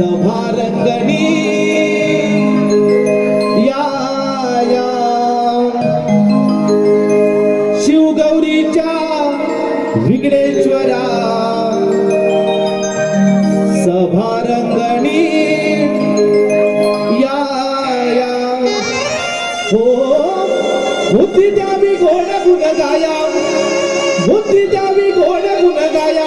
सभारंगणी या शिवगौरीच्या विघ्नेश्वरा. सभारंगणी. या हो बुद्धी द्यावी घोड गुण गाया. बुद्धी गुण गाया.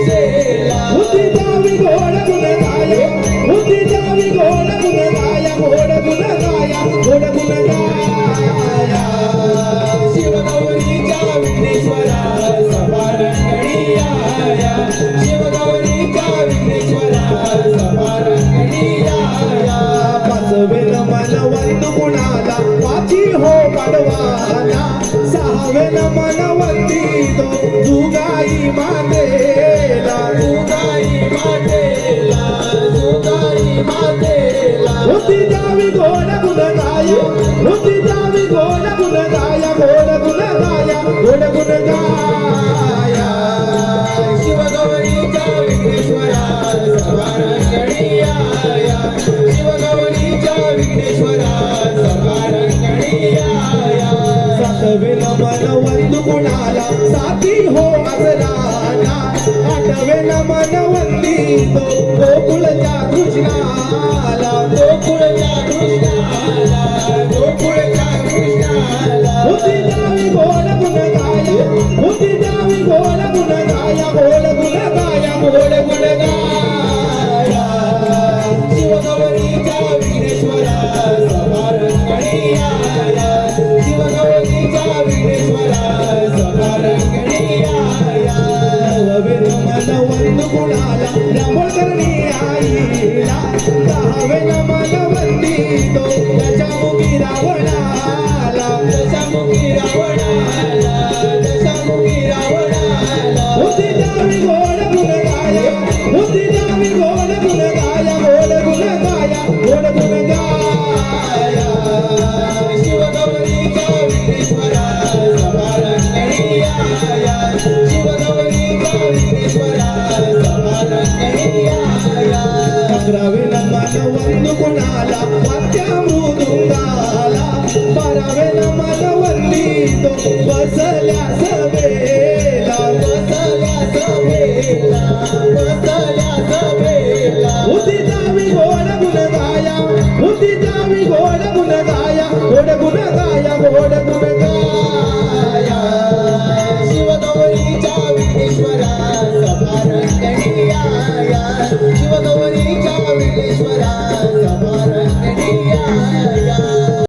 मनवंत कुणाला साथी हो अजराना आठवेन मनवंती तो गोकुळच्या कृष्णाला. गोकुळच्या कृष्णाला गोकुळच्या कृष्णाला. होती जावी गुण Ram बंधू कुणाला पात्या मृदुंगाला परावेला मला वरती तो बसल्या